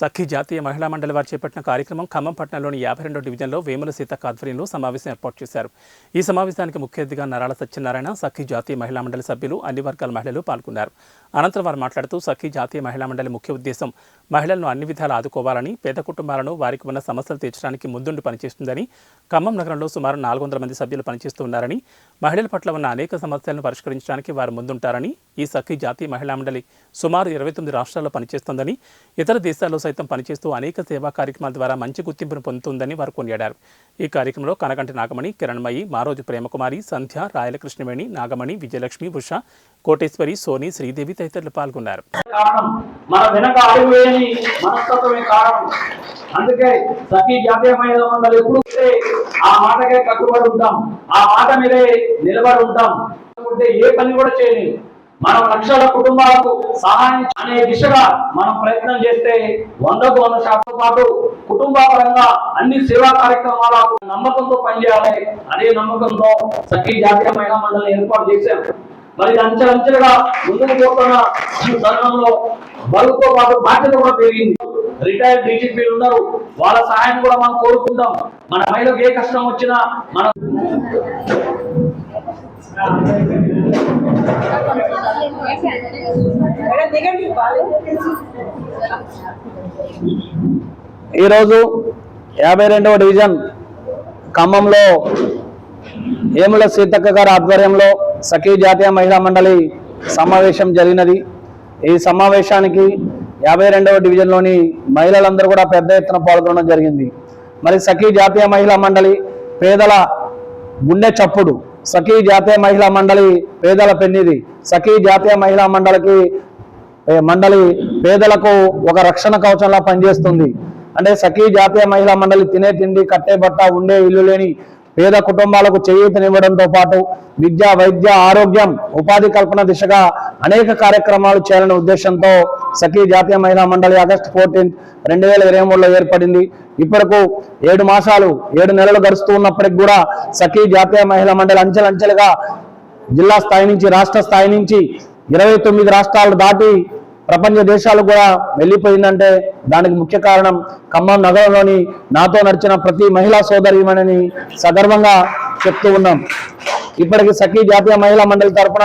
సఖీ జాతీయ మహిళా మండలి వారు చేపట్టిన కార్యక్రమం ఖమ్మం పట్టణంలోని యాభై రెండో డివిజన్లో వేముల సీతక్క ఆధ్వర్యంలో సమావేశం ఏర్పాటు చేశారు. ఈ సమావేశానికి ముఖ్య అతిథిగా నరాల సత్యనారాయణ సఖీ జాతీయ మహిళా మండలి సభ్యులు అన్ని వర్గాల మహిళలు పాల్గొన్నారు. అనంతరం వారు మాట్లాడుతూ సఖీ జాతీయ మహిళా మండలి ముఖ్య ఉద్దేశం మహిళలను అన్ని విధాలు ఆదుకోవాలని పేద కుటుంబాలను వారికి ఉన్న సమస్యలు తీర్చడానికి ముందుండి పనిచేస్తుందని ఖమ్మం నగరంలో సుమారు నాలుగు వందల మంది సభ్యులు పనిచేస్తున్నారని మహిళల పట్ల ఉన్న అనేక సమస్యలను పరిష్కరించడానికి వారు ముందుంటారని ఈ సఖీ జాతీయ మహిళా మండలి సుమారు ఇరవై తొమ్మిది రాష్ట్రాల్లో పనిచేస్తోందని ఇతర దేశాల్లో సైతం పనిచేస్తూ అనేక సేవా కార్యక్రమాల ద్వారా మంచి గుర్తింపును పొందుతుందని వారు కొనియాడారు. ఈ కార్యక్రమంలో కనకంటి నాగమణి కిరణ్మయి మారోజు ప్రేమకుమారి సంధ్య రాయల కృష్ణవేణి నాగమణి విజయలక్ష్మి ఉష కోటేశ్వరి సోని శ్రీదేవి తదితరులు పాల్గొన్నారు. కారణం మన వెనక అడుగు మనస్తత్వమే కారణం. అందుకే సఖీ జాతీయ మహిళా మండలి ఎప్పుడు ఆ మాటకే కట్టుబడి ఉంటాం. ఆ మాట మీదే నిలబడి ఉంటాం. ఉంటే ఏ పని కూడా చేయలేదు మనం లక్షల కుటుంబాలకు సహాయం అనే దిశగా మనం ప్రయత్నం చేస్తే వందకు వంద శాతం పాటు కుటుంబ పరంగా అన్ని సేవా కార్యక్రమాలకు నమ్మకంతో పనిచేయాలి అదే నమ్మకంతో సఖీ జాతీయ మహిళా మండలి ఏర్పాటు చేశాం. మరి ఇది అంచెలంచెలుగా ముందుకు పోతున్న ఈ తరుణంలో బరువుతో పాటు బాధ్యత కూడా పెరిగింది. రిటైర్డ్ డీజీపీలు ఉన్నారు. వాళ్ళ సహాయం కూడా మనం కోరుకుంటాం. మన మహిళకు ఏ కష్టం వచ్చినా మనం ఈరోజు యాభై రెండవ డివిజన్ ఖమ్మంలో ఏముల సీతక్క గారి ఆధ్వర్యంలో సఖీ జాతీయ మహిళా మండలి సమావేశం జరిగినది. ఈ సమావేశానికి యాభై రెండవ డివిజన్లోని మహిళలందరూ కూడా పెద్ద ఎత్తున పాల్గొనడం జరిగింది. మరి సఖీ జాతీయ మహిళా మండలి పేదల గుండె చప్పుడు. సఖీ జాతీయ మహిళా మండలి పేదల పెన్నిది సఖీ జాతీయ మహిళా మండలికి మండలి పేదలకు ఒక రక్షణ కవచంలా పనిచేస్తుంది. అంటే సఖీ జాతీయ మహిళా మండలి తినే తిండి కట్టే బట్ట ఉండే ఇల్లు లేని పేద కుటుంబాలకు చేయూతనివ్వడంతో పాటు విద్య వైద్య ఆరోగ్యం ఉపాధి కల్పన దిశగా అనేక కార్యక్రమాలు చేయాలనే ఉద్దేశంతో సఖీ జాతీయ మహిళా మండలి ఆగస్టు ఫోర్టీన్ రెండు వేల ఇరవై మూడులో ఏర్పడింది. ఇప్పటికు ఏడు మాసాలు ఏడు నెలలు గడుస్తూ ఉన్నప్పటికి కూడా సఖీ జాతీయ మహిళా మండలి అంచెలంచెలుగా జిల్లా స్థాయి నుంచి రాష్ట్ర స్థాయి నుంచి ఇరవై తొమ్మిది రాష్ట్రాలు దాటి ప్రపంచ దేశాలు కూడా వెళ్ళిపోయిందంటే దానికి ముఖ్య కారణం ఖమ్మం నగరంలోని నాతో నడిచిన ప్రతి మహిళా సోదరిమణిని సగర్వంగా చెప్తూ ఉన్నాం. ఇప్పటికి సఖీ జాతీయ మహిళా మండలి తరపున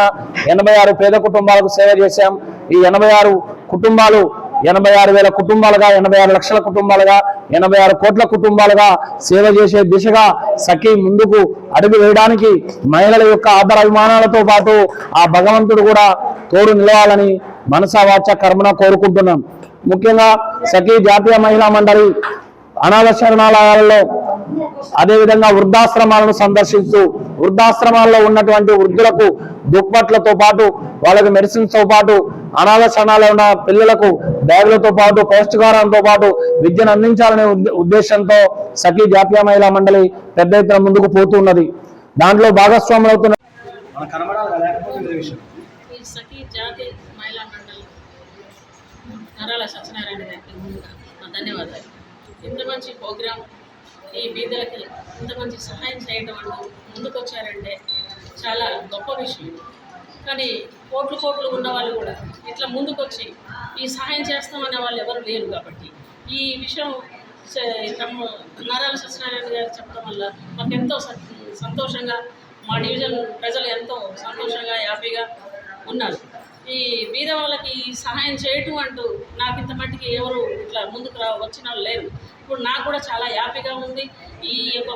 ఎనభై ఆరు పేద కుటుంబాలకు సేవ చేశాం. ఈ ఎనభై ఆరు కుటుంబాలు ఎనభై ఆరు వేల కుటుంబాలుగా ఎనభై ఆరు లక్షల కుటుంబాలుగా ఎనభై ఆరు కోట్ల కుటుంబాలుగా సేవ చేసే దిశగా సఖీ ముందుకు అడుగు వేయడానికి మహిళల యొక్క ఆదరాభిమానాలతో పాటు ఆ భగవంతుడు కూడా తోడు నిలవాలని మనసా వాచ కర్మన కోరుకుంటున్నాం. ముఖ్యంగా సఖీ జాతీయ మహిళా మండలి అనాథ శరణాలయాలలో అదేవిధంగా వృద్ధాశ్రమాలను సందర్శిస్తూ వృద్ధాశ్రమాల్లో ఉన్నటువంటి వృద్ధులకు దుప్పట్లతో పాటు వాళ్ళకి మెడిసిన్స్తో పాటు అనాథ శరణాలయంలో ఉన్న పిల్లలకు బ్యాగులతో పాటు పౌష్టికాహారంతో పాటు విద్యను అందించాలనే ఉద్ద- ఉద్దేశంతో సఖీ జాతీయ మహిళా మండలి పెద్ద ఎత్తున ముందుకు పోతున్నది. దాంట్లో భాగస్వాములు అవుతున్న ఈ సఖీ జాతీయ నరాల సత్యనారాయణ గారికి ముందుగా నా ధన్యవాదాలు. ఇంత మంచి ప్రోగ్రాం ఈ బీదలకి ఇంత మంచి సహాయం చేయడం అంటూ ముందుకొచ్చారంటే చాలా గొప్ప విషయం. కానీ కోట్లు కోట్లు ఉన్న వాళ్ళు కూడా ఇట్లా ముందుకొచ్చి ఈ సహాయం చేస్తామనే వాళ్ళు ఎవరు లేరు కాబట్టి ఈ విషయం తమ నారాయణ సత్యనారాయణ గారు చెప్పడం వల్ల మాకు ఎంతో స- సంతోషంగా మా డివిజన్ ప్రజలు ఎంతో సంతోషంగా హ్యాపీగా ఉన్నారు. ఈ బీద వాళ్ళకి సహాయం చేయటం అంటూ నాకు ఇంత మట్టికి ఎవరు ఇట్లా ముందుకు రా వచ్చిన వాళ్ళు లేరు. ఇప్పుడు నాకు కూడా చాలా హ్యాపీగా ఉంది. ఈ యొక్క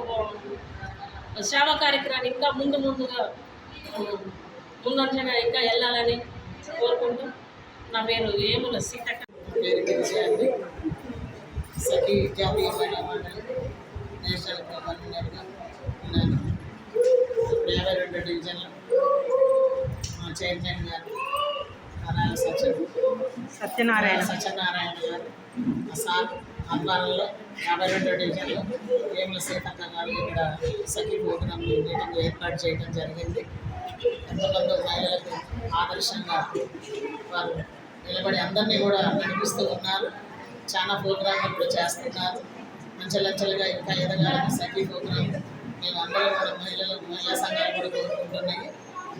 సేవా కార్యక్రమాన్ని ఇంకా ముందు ముందుగా ముందంజగా ఇంకా వెళ్ళాలని కోరుకుంటూ నా పేరు ఏముల సీతక్క. సఖీ నేషనల్ కన్వీనర్గా ఉన్నాను యాభై రెండు డివిజన్లు మా చైర్మన్ గారు సత్యనారాయణ. సత్యనారాయణ గారు ఆ సార్ ఆధ్వర్యంలో యాభై రెండు డివిజన్లో వేముల సీతక్క గారు ఇక్కడ సఖీ ప్రోగ్రాం మీటింగ్ ఏర్పాటు చేయడం జరిగింది. ఎంతమంది మహిళలకు ఆదర్శంగా వారు నిలబడి అందరినీ కూడా నడిపిస్తూ ఉన్నారు. చాలా ప్రోగ్రాంలు ఇప్పుడు చేస్తున్నారు. అంచెలంచెలుగా ఇంకా ఎదగాలని సఖీ ప్రోగ్రాం మేము అందరం కూడా మహిళలు మహిళా సంఘాలు కూడా కోరుకుంటున్నాయి.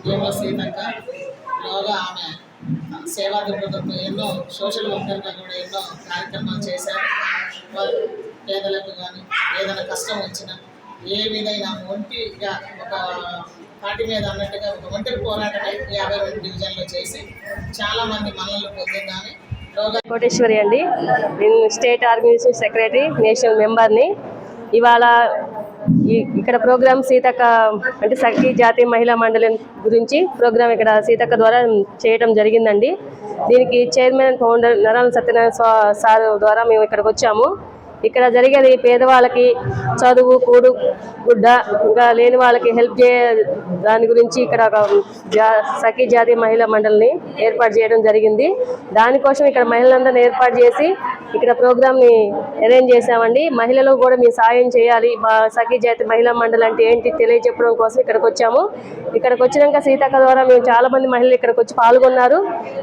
యోగ సీతక్క లోగా ఆమె సేవా దృక్పథంతో ఎన్నో సోషల్ వర్కర్గా కూడా ఎన్నో కార్యక్రమాలు చేశారు. వాళ్ళు పేదలకు కానీ ఏదైనా కష్టం వచ్చినా ఏ విధైనా ఒంటిగా ఒక పార్టీ మీద అన్నట్టుగా ఒక ఒంటరి పోరాటమే యాభై రెండు డివిజన్లో చేసి చాలామంది మనల్ని పొందిందని కోటేశ్వరి అండి. నేను స్టేట్ ఆర్గనైజేషన్ సెక్రటరీ నేషనల్ మెంబర్ని. ఇవాళ ఇక్కడ ప్రోగ్రామ్ సీతక్క అంటే సఖీ జాతీయ మహిళా మండలి గురించి ప్రోగ్రామ్ ఇక్కడ సీతక్క ద్వారా చేయడం జరిగిందండి. దీనికి చైర్మన్ ఫౌండర్ నరాల సత్యనారాయణ సార్ ద్వారా మేము ఇక్కడికి వచ్చాము. ఇక్కడ జరిగేది పేదవాళ్ళకి చదువు కూడు గుడ్డ ఇంకా లేని వాళ్ళకి హెల్ప్ చే దాని గురించి ఇక్కడ ఒక జా సఖీ జాతీయ మహిళా మండలిని ఏర్పాటు చేయడం జరిగింది. దానికోసం ఇక్కడ మహిళలందరిని ఏర్పాటు చేసి ఇక్కడ ప్రోగ్రామ్ని అరేంజ్ చేశామండి. మహిళలు కూడా మీ సాయం చేయాలి. మా సఖీ జాతి మహిళా మండలి అంటే ఏంటి తెలియజెప్పడం కోసం ఇక్కడికి వచ్చాము. ఇక్కడికి వచ్చినాక సీతక్క ద్వారా మేము చాలా మంది మహిళలు ఇక్కడికి వచ్చి పాల్గొన్నారు.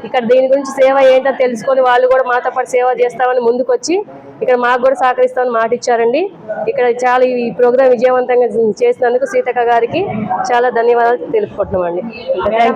ఇక్కడ దీని గురించి సేవ ఏంటో తెలుసుకొని వాళ్ళు కూడా మాతో పాటు సేవ చేస్తామని ముందుకొచ్చి ఇక్కడ మాకు కూడా సహకరిస్తామని మాట ఇచ్చారండి. ఇక్కడ చాలా ఈ ప్రోగ్రాం విజయవంతంగా చేసినందుకు సీతక్క గారికి చాలా ధన్యవాదాలు తెలుపుకుంటున్నామండి.